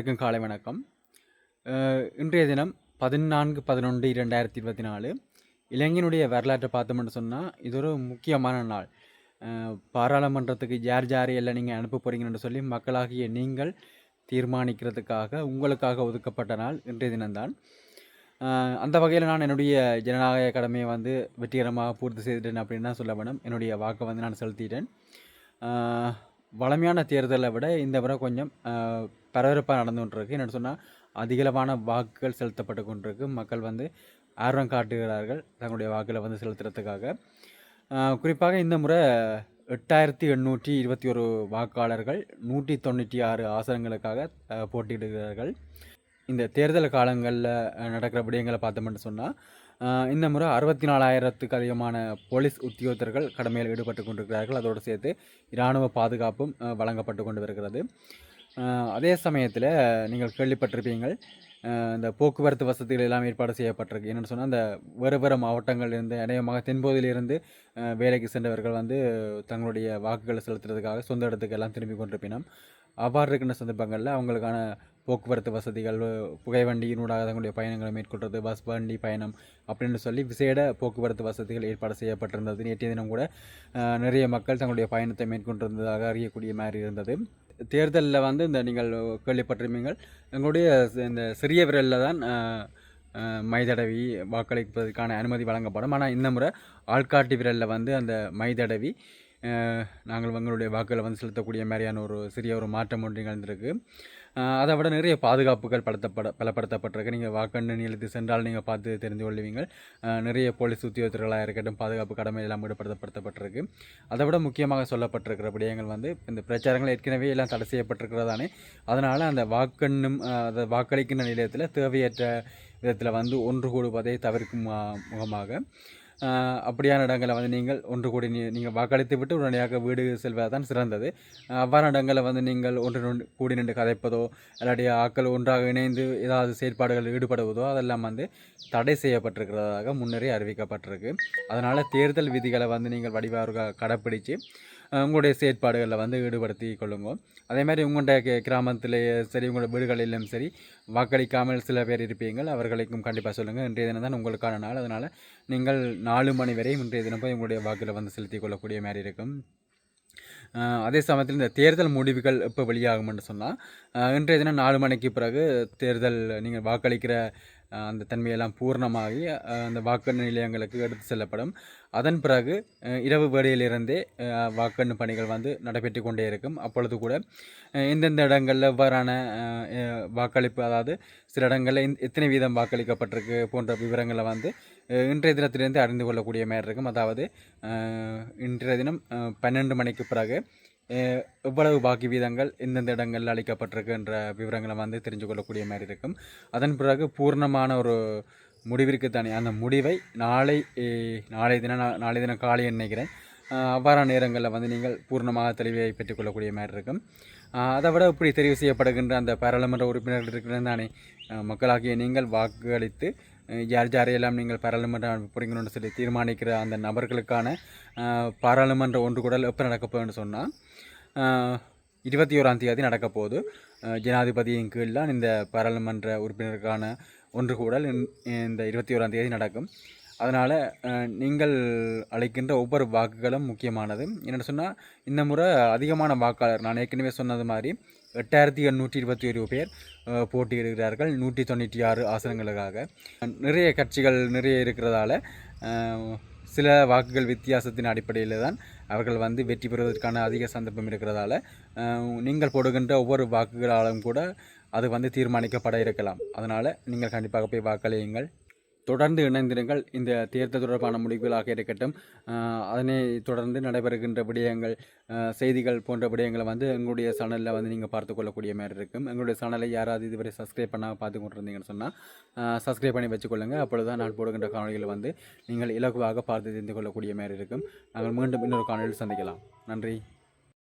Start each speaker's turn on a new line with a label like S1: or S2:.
S1: அனைவருக்கும் காலை வணக்கம். இன்றைய தினம் பதினான்கு பதினொன்று இரண்டாயிரத்தி இருபத்தி நாலு. இளைஞனுடைய வரலாற்றை பார்த்தோம்னு சொன்னால் இது ஒரு முக்கியமான நாள். பாராளுமன்றத்துக்கு யார் யார் எல்லாம் நீங்கள் அனுப்ப போகிறீங்கன்னு சொல்லி மக்களாகிய நீங்கள் தீர்மானிக்கிறதுக்காக உங்களுக்காக ஒதுக்கப்பட்ட நாள் இன்றைய தினம்தான். அந்த வகையில் நான் என்னுடைய ஜனநாயக கடமையை வந்து வெற்றிகரமாக பூர்த்தி செய்துட்டேன் அப்படின்னு தான் சொல்ல வேணும். என்னுடைய வாக்கை வந்து நான் செலுத்திட்டேன். வளமையான வழமையான தேர்தலை விட இந்த முறை கொஞ்சம் பரபரப்பாக நடந்து கொண்டிருக்கு. என்னென்னு சொன்னால் அதிகளவான வாக்குகள் செலுத்தப்பட்டு கொண்டிருக்கு. மக்கள் வந்து ஆர்வம் காட்டுகிறார்கள் தங்களுடைய வாக்குகளை வந்து செலுத்துறதுக்காக. குறிப்பாக இந்த முறை எட்டாயிரத்தி எண்ணூற்றி இருபத்தி ஒரு வாக்காளர்கள் நூற்றி தொண்ணூற்றி ஆறு ஆசனங்களுக்காக போட்டியிடுகிறார்கள். இந்த தேர்தல் காலங்களில் நடக்கிற விடயங்களை பார்த்தோம்னு சொன்னால் இந்த முறை அறுபத்தி நாலாயிரத்துக்கு அதிகமான போலீஸ் உத்தியோகத்தர்கள் கடமையில் ஈடுபட்டு கொண்டிருக்கிறார்கள். அதோடு சேர்த்து இராணுவ பாதுகாப்பும் வழங்கப்பட்டு கொண்டு வருகிறது அதே சமயத்தில் நீங்கள் கேள்விப்பட்டிருப்பீங்கள் இந்த போக்குவரத்து வசதிகள் எல்லாம் ஏற்பாடு செய்யப்பட்டிருக்கு. என்னென்னு சொன்னால் அந்த வேறு வேறு மாவட்டங்களிலிருந்து அநேகமாக தென்பகுதியிலிருந்து வேலைக்கு சென்றவர்கள் வந்து தங்களுடைய வாக்குகளை செலுத்துறதுக்காக சொந்த இடத்துக்கு எல்லாம் திரும்பி கொண்டிருப்பினோம். அவ்வாறு இருக்கின்ற சந்தர்ப்பங்களில் அவங்களுக்கான போக்குவரத்து வசதிகள் புகைவண்டியினூடாக தங்களுடைய பயணங்களை மேற்கொள்வது பஸ் வண்டி பயணம் அப்படின்னு சொல்லி விசேட போக்குவரத்து வசதிகள் ஏற்பாடு செய்யப்பட்டிருந்தது. நேற்றைய தினம் கூட நிறைய மக்கள் தங்களுடைய பயணத்தை மேற்கொண்டிருந்ததாக அறியக்கூடிய மாதிரி இருந்தது. தேர்தலில் வந்து இந்த நீங்கள் கேள்விப்பட்டிருப்பீங்கள் எங்களுடைய இந்த சிறிய விரலில் தான் மைதடவி வாக்களிப்பதற்கான அனுமதி வழங்கப்படும். ஆனால் இந்த முறை ஆள்காட்டி விரலில் வந்து அந்த மைதடவி நாங்கள் எங்களுடைய வாக்குகளை வந்து செலுத்தக்கூடிய மாதிரியான ஒரு சிறிய ஒரு மாற்றம் ஒன்று நிகழ்ந்திருக்கு. அதை விட நிறைய பாதுகாப்புகள் பலத்தப்பட பலப்படுத்தப்பட்டிருக்கு. நீங்கள் வாக்கெண்ணு நிலைத்து சென்றால் நீங்கள் பார்த்து தெரிந்து கொள்வீங்கள். நிறைய போலீஸ் உத்தியோகத்தர்களாக இருக்கட்டும் பாதுகாப்பு கடமை எல்லாம் ஈடுபடுத்தப்படுத்தப்பட்டிருக்கு. அதை விட முக்கியமாக சொல்லப்பட்டிருக்கிற விடயங்கள் வந்து இந்த பிரச்சாரங்கள் ஏற்கனவே எல்லாம் தடை செய்யப்பட்டிருக்கிறதானே அதனால் அந்த வாக்கெண்ணும் அதை வாக்களிக்கின்ற நிலையத்தில் தேவையற்ற விதத்தில் வந்து ஒன்று கூடுவதை தவிர்க்கும் முகமாக. அப்படியான இடங்களை வந்து நீங்கள் ஒன்று கூடி நீ- நீங்கள் வாக்களித்து விட்டு உடனடியாக வீடு செல்வது தான் சிறந்தது அவ்வாறான இடங்களில் வந்து நீங்கள் ஒன்று கூடி நின்று கதைப்பதோ இல்லாட்டி ஆக்கள் ஒன்றாக இணைந்து ஏதாவது செயற்பாடுகளில் ஈடுபடுவதோ அதெல்லாம் வந்து தடை செய்யப்பட்டிருக்கிறதாக முன்னரே அறிவிக்கப்பட்டிருக்கு. அதனால் தேர்தல் விதிகளை வந்து நீங்கள் வடிவாக கடைப்பிடித்து உங்களுடைய செயற்பாடுகளில் வந்து ஈடுபடுத்தி கொள்ளுங்க. அதே மாதிரி உங்களுடைய கிராமத்திலேயே சரி உங்களோட வீடுகளிலும் சரி வாக்களிக்காமல் சில பேர் இருப்பீங்கள் அவர்களுக்கும் கண்டிப்பாக சொல்லுங்கள் இன்றைய தினம் தான் உங்களுக்கான நாள். அதனால் நீங்கள் நாலு மணி வரை இன்றைய தினம் போய் உங்களுடைய வாக்கில் வந்து செலுத்திக் கொள்ளக்கூடிய மாதிரி இருக்கும். அதே சமயத்தில் இந்த தேர்தல் முடிவுகள் எப்போ வெளியாகும்னு சொன்னால் இன்றைய தினம் நாலு மணிக்கு பிறகு தேர்தல் நீங்கள் வாக்களிக்கிற அந்த தன்மையெல்லாம் பூர்ணமாகி அந்த வாக்கெண்ணு நிலையங்களுக்கு எடுத்து செல்லப்படும். அதன் பிறகு இரவு வேளையிலிருந்தே வாக்கெண்ணு பணிகள் வந்து நடைபெற்று கொண்டே இருக்கும். அப்பொழுது கூட எந்தெந்த இடங்களில் எவ்வாறான வாக்களிப்பு அதாவது சில இடங்களில் எத்தனை வீதம் வாக்களிக்கப்பட்டிருக்கு போன்ற விவரங்களை வந்து இன்றைய தினத்திலிருந்து அறிந்து கொள்ளக்கூடிய மாதிரி இருக்கும். அதாவது இன்றைய தினம் பன்னெண்டு மணிக்கு பிறகு எவ்வளவு பாக்கி வீதங்கள் எந்தெந்த இடங்களில் அளிக்கப்பட்டிருக்கு என்ற விவரங்களை வந்து தெரிஞ்சு கொள்ளக்கூடிய மாதிரி இருக்கும். அதன் பிறகு பூர்ணமான ஒரு முடிவிற்கு தானே அந்த முடிவை நாளை நாளை தினம் நான் நாளை தினம் காலை நினைக்கிறேன் அவ்வாறான நேரங்களில் வந்து நீங்கள் பூர்ணமாக தெளிவை பெற்றுக்கொள்ளக்கூடிய மாதிரி இருக்கும். அதை விட இப்படி தெரிவு செய்யப்படுகின்ற அந்த பாராளுமன்ற உறுப்பினர்கள் இருக்கிறது தானே மக்களாகிய நீங்கள் வாக்களித்து யார் யாரையெல்லாம் நீங்கள் பாராளுமன்றம் அனுப்புறீங்கன்னு சொல்லி தீர்மானிக்கிற அந்த நபர்களுக்கான பாராளுமன்ற ஒன்று கூட எப்போ நடக்க போகுதுன்னு சொன்னால் இருபத்தி ஓராம் தேதி நடக்க போகுது. ஜனாதிபதியின் கீழ் தான் இந்த பாராளுமன்ற உறுப்பினருக்கான ஒன்று கூடல் இந்த இருபத்தி ஓராம் தேதி நடக்கும். அதனால் நீங்கள் அளிக்கின்ற ஒவ்வொரு வாக்குகளும் முக்கியமானது. என்னென்னு சொன்னால் இந்த முறை அதிகமான வாக்காளர் நான் ஏற்கனவே சொன்னது மாதிரி எட்டாயிரத்தி எண்ணூற்றி இருபத்தி ஒரு பேர் போட்டியிடுகிறார்கள் நூற்றி தொண்ணூற்றி ஆறு ஆசனங்களுக்காக. நிறைய கட்சிகள் நிறைய இருக்கிறதால சில வாக்குகள் வித்தியாசத்தின் அடிப்படையில் தான் அவர்கள் வந்து வெற்றி பெறுவதற்கான அதிக சந்தர்ப்பம் இருக்கிறதால நீங்கள் போடுகின்ற ஒவ்வொரு வாக்குகளாலும் கூட அது வந்து தீர்மானிக்கப்பட இருக்கலாம். அதனால் நீங்கள் கண்டிப்பாக போய் வாக்களியுங்கள். தொடர்ந்து இணைந்திருங்கள். இந்த தேர்தல் தொடர்பான முடிவுகளாக இருக்கட்டும் அதனை தொடர்ந்து நடைபெறுகின்ற விடயங்கள் செய்திகள் போன்ற விடயங்களை வந்து எங்களுடைய சேனலில் வந்து நீங்கள் பார்த்து கொள்ளக்கூடிய மாதிரி இருக்கும். எங்களுடைய சேனலை யாராவது இதுவரை சப்ஸ்கிரைப் பண்ணாமல் பார்த்து கொண்டிருந்தீங்கன்னு சொன்னால் சப்ஸ்கிரைப் பண்ணி வச்சுக்கொள்ளுங்க. அப்பொழுது தான் நான் போடுகின்ற காணொலிகளை வந்து நீங்கள் இலகுவாக பார்த்து தெரிந்து கொள்ளக்கூடிய மாதிரி இருக்கும். நாங்கள் மீண்டும் இன்னொரு காணொலியில் சந்திக்கலாம். நன்றி.